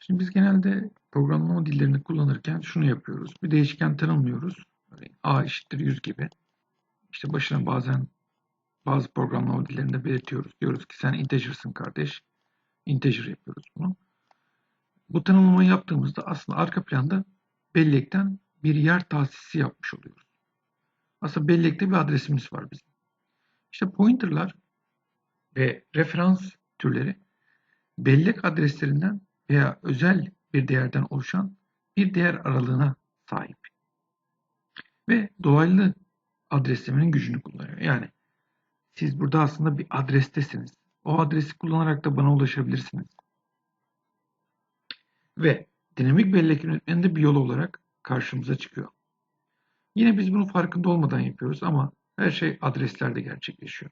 Şimdi biz genelde programlama dillerini kullanırken şunu yapıyoruz. Bir değişken tanımlıyoruz. A eşittir 100 gibi. İşte başına bazen bazı programlama dillerinde belirtiyoruz. Diyoruz ki sen integer'sın kardeş. Integer yapıyoruz bunu. Bu tanımlamayı yaptığımızda aslında arka planda bellekten bir yer tahsisi yapmış oluyoruz. Aslında bellekte bir adresimiz var bizim. İşte pointerlar ve referans türleri bellek adreslerinden veya özel bir değerden oluşan bir değer aralığına sahip. Ve dolaylı adreslemenin gücünü kullanıyor. Yani siz burada aslında bir adrestesiniz. O adresi kullanarak da bana ulaşabilirsiniz. Ve dinamik bellek yönetmeninde bir yol olarak karşımıza çıkıyor. Yine biz bunun farkında olmadan yapıyoruz ama her şey adreslerde gerçekleşiyor.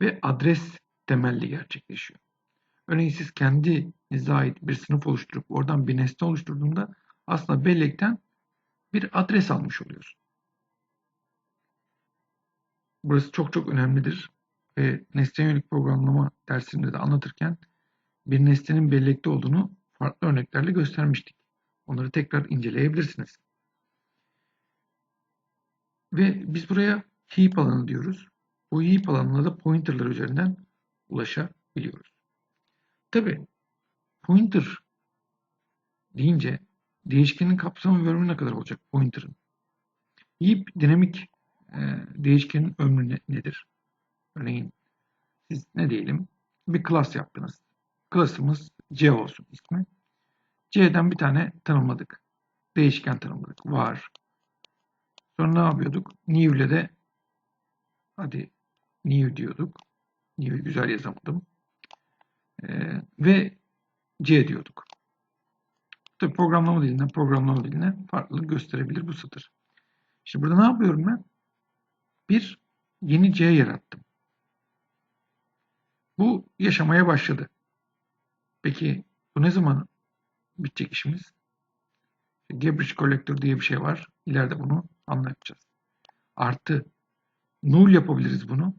Ve adres temelli gerçekleşiyor. Örneğin siz kendinize ait bir sınıf oluşturup oradan bir nesne oluşturduğunda aslında bellekten bir adres almış oluyorsun. Burası çok çok önemlidir ve nesne yönelik programlama dersinde de anlatırken bir nesnenin bellekte olduğunu farklı örneklerle göstermiştik. Onları tekrar inceleyebilirsiniz. Ve biz buraya heap alanı diyoruz. Bu heap alanına da pointerlar üzerinden ulaşabiliyoruz. Tabi pointer deyince değişkenin kapsamı ve ömrü ne kadar olacak pointer'ın? Heap dinamik e, değişkenin ömrü ne, nedir? Örneğin siz ne diyelim bir class yaptınız. Class'ımız C olsun ismi. C'den bir tane tanımladık. Değişken tanımladık. Var. Sonra ne yapıyorduk? New ile de hadi new diyorduk. New'i güzel yazamadım. Ee, ve C diyorduk. Tabii programlama dilinden programlama diline farklılık gösterebilir bu satır. Şimdi burada ne yapıyorum ben? Bir yeni C yarattım. Bu yaşamaya başladı. Peki bu ne zaman bitecek işimiz? Garbage Collector diye bir şey var. İleride bunu anlatacağız. Artı null yapabiliriz bunu.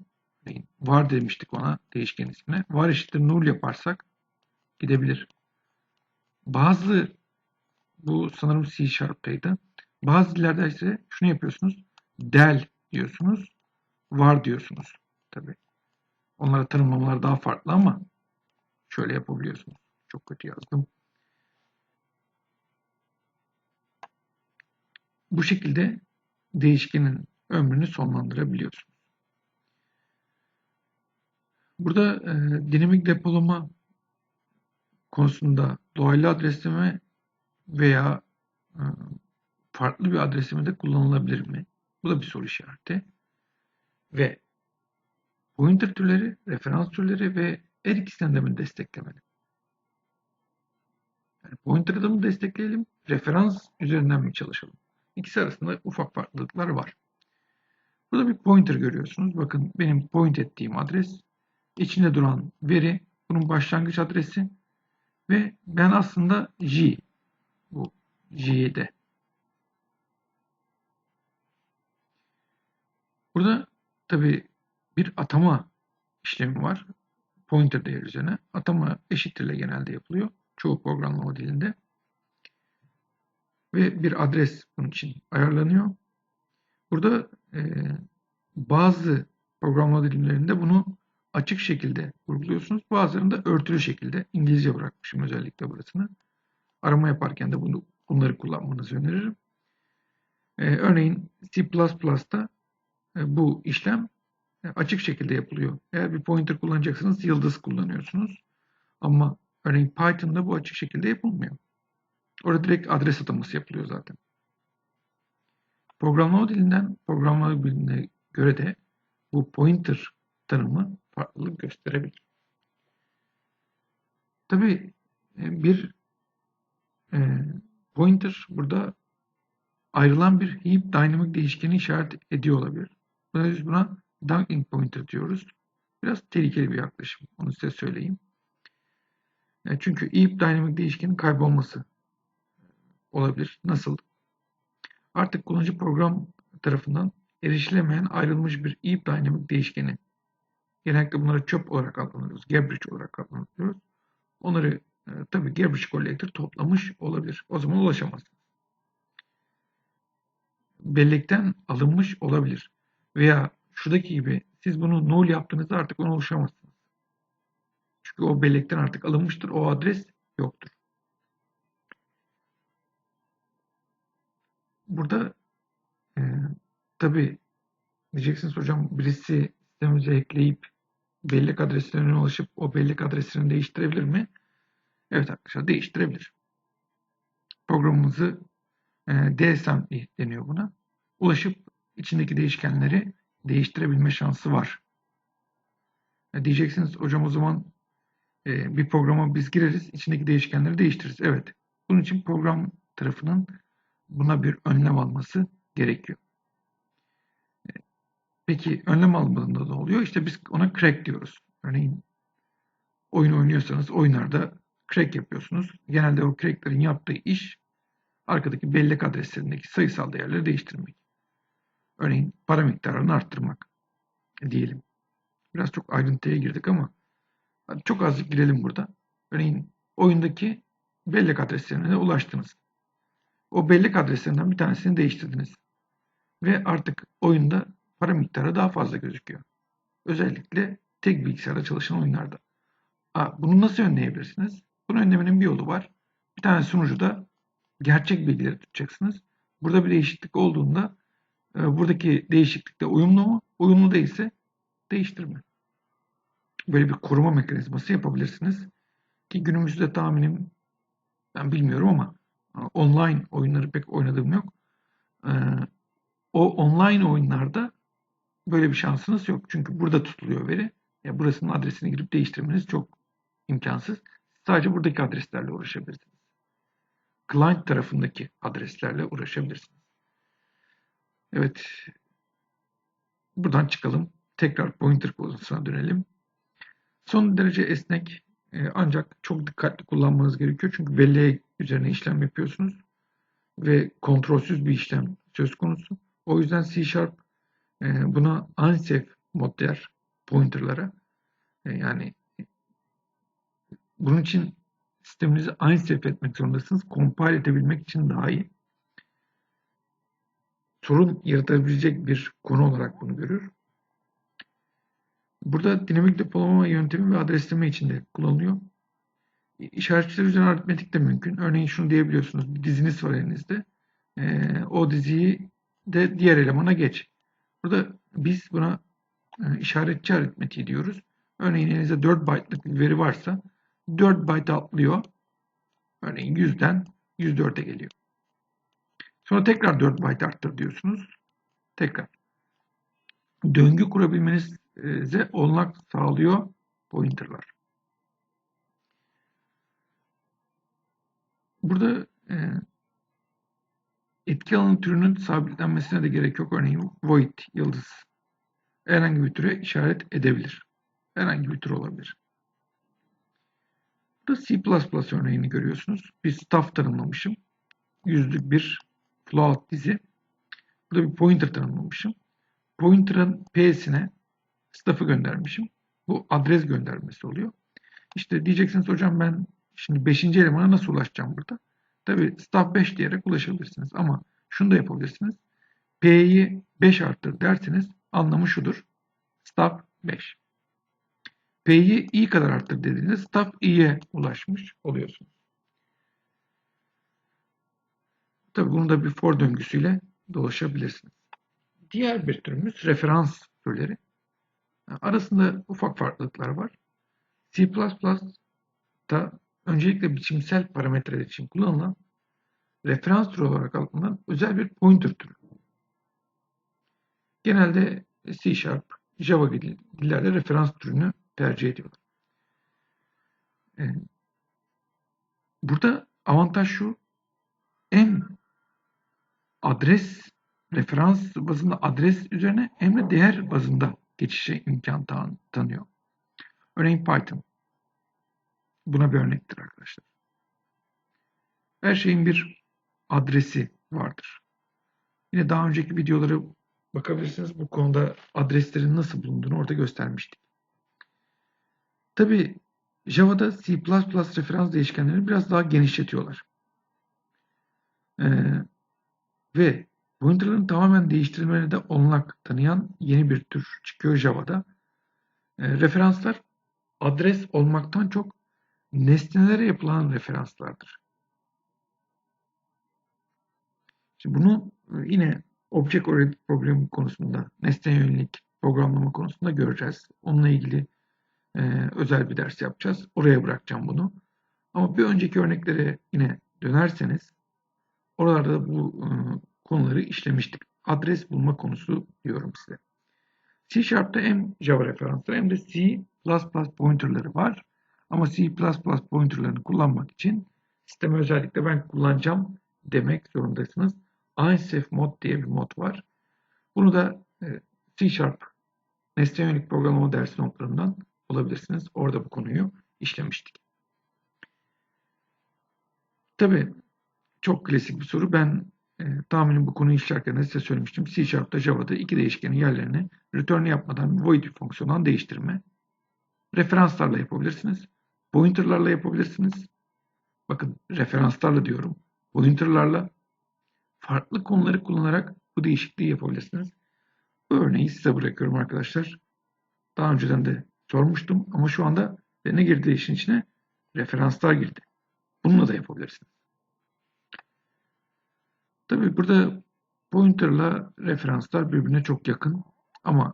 Var demiştik ona değişken ismine. Var eşittir null yaparsak gidebilir. Bazı bu sanırım C Sharp'taydı. Bazı dillerde ise şunu yapıyorsunuz. Del diyorsunuz. Var diyorsunuz. Tabi. Onlara tanımlamalar daha farklı ama şöyle yapabiliyorsunuz. Çok kötü yazdım. Bu şekilde değişkenin ömrünü sonlandırabiliyorsunuz. Burada e, dinamik depolama konusunda dolaylı adresleme veya e, farklı bir adresleme de kullanılabilir mi? Bu da bir soru işareti. Ve pointer türleri, referans türleri ve her ikisinden de mi desteklemeli? Yani pointer'ı da mı destekleyelim, referans üzerinden mi çalışalım? İkisi arasında ufak farklılıklar var. Burada bir pointer görüyorsunuz. Bakın benim point ettiğim adres içinde duran veri bunun başlangıç adresi ve ben aslında J bu J'de Burada tabi bir atama işlemi var. Pointer değer üzerine. Atama eşittirle genelde yapılıyor. Çoğu programlama dilinde. Ve bir adres bunun için ayarlanıyor. Burada e, bazı programlama dilimlerinde bunu açık şekilde vurguluyorsunuz. Bazılarında örtülü şekilde İngilizce bırakmışım özellikle burasını. Arama yaparken de bunu bunları kullanmanızı öneririm. Ee, örneğin C++'da e, bu işlem e, açık şekilde yapılıyor. Eğer bir pointer kullanacaksanız yıldız kullanıyorsunuz. Ama örneğin Python'da bu açık şekilde yapılmıyor. Orada direkt adres ataması yapılıyor zaten. Programlama dilinden programlama diline göre de bu pointer tanımı farklılık gösterebilir. Tabi e, bir e, pointer burada ayrılan bir heap dynamic değişkeni işaret ediyor olabilir. Buna biz buna dunking pointer diyoruz. Biraz tehlikeli bir yaklaşım. Onu size söyleyeyim. E, çünkü heap dynamic değişkenin kaybolması olabilir. Nasıl? Artık kullanıcı program tarafından erişilemeyen ayrılmış bir heap dynamic değişkeni Genellikle bunları çöp olarak adlandırıyoruz. Garbage olarak adlandırıyoruz. Onları e, tabii garbage collector toplamış olabilir. O zaman ulaşamazsınız. Bellekten alınmış olabilir. Veya şuradaki gibi siz bunu null yaptığınızda artık ona ulaşamazsınız. Çünkü o bellekten artık alınmıştır. O adres yoktur. Burada e, tabii diyeceksiniz hocam birisi sistemimize ekleyip bellek adreslerine ulaşıp o bellek adresini değiştirebilir mi? Evet arkadaşlar değiştirebilir. Programımızı e, DSM deniyor buna. Ulaşıp içindeki değişkenleri değiştirebilme şansı var. E, diyeceksiniz hocam o zaman e, bir programa biz gireriz, içindeki değişkenleri değiştiririz. Evet. Bunun için program tarafının buna bir önlem alması gerekiyor. Peki önlem almadığında ne oluyor? İşte biz ona crack diyoruz. Örneğin oyun oynuyorsanız oyunlarda crack yapıyorsunuz. Genelde o cracklerin yaptığı iş arkadaki bellek adreslerindeki sayısal değerleri değiştirmek. Örneğin para miktarını arttırmak diyelim. Biraz çok ayrıntıya girdik ama çok azıcık girelim burada. Örneğin oyundaki bellek adreslerine ulaştınız. O bellek adreslerinden bir tanesini değiştirdiniz. Ve artık oyunda para miktarı daha fazla gözüküyor. Özellikle tek bilgisayarda çalışan oyunlarda. Bunu nasıl önleyebilirsiniz? Bunu önlemenin bir yolu var. Bir tane sunucuda gerçek bilgileri tutacaksınız. Burada bir değişiklik olduğunda e, buradaki değişiklikte uyumlu mu? Uyumlu değilse değiştirme. Böyle bir koruma mekanizması yapabilirsiniz. Ki günümüzde tahminim ben bilmiyorum ama e, online oyunları pek oynadığım yok. E, o online oyunlarda böyle bir şansınız yok. Çünkü burada tutuluyor veri. Ya burasının adresini girip değiştirmeniz çok imkansız. Sadece buradaki adreslerle uğraşabilirsiniz. Client tarafındaki adreslerle uğraşabilirsiniz. Evet. Buradan çıkalım. Tekrar pointer konusuna dönelim. Son derece esnek e, ancak çok dikkatli kullanmanız gerekiyor. Çünkü belleğe üzerine işlem yapıyorsunuz. Ve kontrolsüz bir işlem söz konusu. O yüzden C Sharp e, buna unsafe mod der pointerlara. E, yani bunun için sisteminizi unsafe etmek zorundasınız. Compile edebilmek için daha iyi. Sorun yaratabilecek bir konu olarak bunu görür. Burada dinamik depolama yöntemi ve adresleme için de kullanılıyor. İşaretçiler üzerine aritmetik de mümkün. Örneğin şunu diyebiliyorsunuz. Bir diziniz var elinizde. Ee, o diziyi de diğer elemana geç. Burada biz buna e, işaretçi aritmetiği diyoruz. Örneğin elinizde 4 byte'lık bir veri varsa 4 byte atlıyor. Örneğin 100'den 104'e geliyor. Sonra tekrar 4 byte arttır diyorsunuz. Tekrar. Döngü kurabilmenize olanak sağlıyor pointerlar. Burada e, etki alanı türünün sabitlenmesine de gerek yok. Örneğin void yıldız herhangi bir türe işaret edebilir. Herhangi bir tür olabilir. Burada C++ örneğini görüyorsunuz. Bir staff tanımlamışım. Yüzlük bir float dizi. Burada bir pointer tanımlamışım. Pointer'ın P'sine staff'ı göndermişim. Bu adres göndermesi oluyor. İşte diyeceksiniz hocam ben şimdi 5. elemana nasıl ulaşacağım burada? Tabi staff 5 diyerek ulaşabilirsiniz ama şunu da yapabilirsiniz. P'yi 5 arttır derseniz anlamı şudur. Staff 5. P'yi i kadar arttır dediğinizde staff i'ye ulaşmış oluyorsunuz. Tabi bunu da bir for döngüsüyle dolaşabilirsiniz. Diğer bir türümüz referans türleri. Arasında ufak farklılıklar var. C++'da öncelikle biçimsel parametreler için kullanılan referans türü olarak adlandırılan özel bir pointer türü. Genelde C Sharp, Java gibi dillerde referans türünü tercih ediyorlar. Burada avantaj şu, hem adres referans bazında adres üzerine hem de değer bazında geçişe imkan tan tanıyor. Örneğin Python. Buna bir örnektir arkadaşlar. Her şeyin bir adresi vardır. Yine daha önceki videoları bakabilirsiniz. Bu konuda adreslerin nasıl bulunduğunu orada göstermiştik. Tabi Java'da C++ referans değişkenlerini biraz daha genişletiyorlar. Ee, ve pointerların tamamen değiştirilmeni de olanak tanıyan yeni bir tür çıkıyor Java'da. Ee, referanslar adres olmaktan çok nesnelere yapılan referanslardır. Şimdi bunu e, yine Object Oriented Program konusunda, nesne yönelik programlama konusunda göreceğiz. Onunla ilgili e, özel bir ders yapacağız. Oraya bırakacağım bunu. Ama bir önceki örneklere yine dönerseniz oralarda bu e, konuları işlemiştik. Adres bulma konusu diyorum size. C Sharp'ta hem Java referansları hem de C++ pointerları var. Ama C++ pointerlarını kullanmak için sisteme özellikle ben kullanacağım demek zorundasınız. ISF mod diye bir mod var. Bunu da e, C Sharp nesne yönelik programlama dersi notlarından bulabilirsiniz. Orada bu konuyu işlemiştik. Tabii çok klasik bir soru. Ben e, tahminim bu konuyu işlerken de size söylemiştim. C Sharp'ta Java'da iki değişkenin yerlerini return yapmadan void bir fonksiyondan değiştirme. Referanslarla yapabilirsiniz. Pointerlarla yapabilirsiniz. Bakın referanslarla diyorum. Pointerlarla farklı konuları kullanarak bu değişikliği yapabilirsiniz. Bu örneği size bırakıyorum arkadaşlar. Daha önceden de sormuştum ama şu anda ne girdi işin içine? Referanslar girdi. Bununla da yapabilirsiniz. Tabii burada pointerla referanslar birbirine çok yakın ama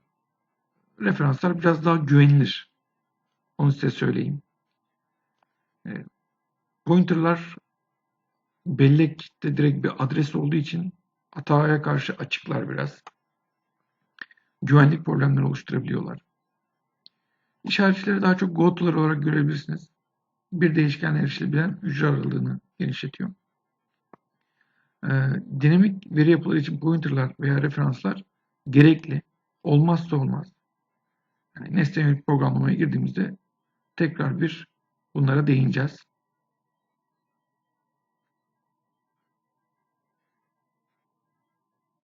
referanslar biraz daha güvenilir. Onu size söyleyeyim. E, pointerlar bellekte direkt bir adres olduğu için hataya karşı açıklar biraz. Güvenlik problemleri oluşturabiliyorlar. İşaretçileri daha çok goto'lar olarak görebilirsiniz. Bir değişkenle erişilebilen hücre aralığını genişletiyor. Ee, dinamik veri yapıları için pointerlar veya referanslar gerekli. Olmazsa olmaz. Yani nesne yönelik programlamaya girdiğimizde tekrar bir bunlara değineceğiz.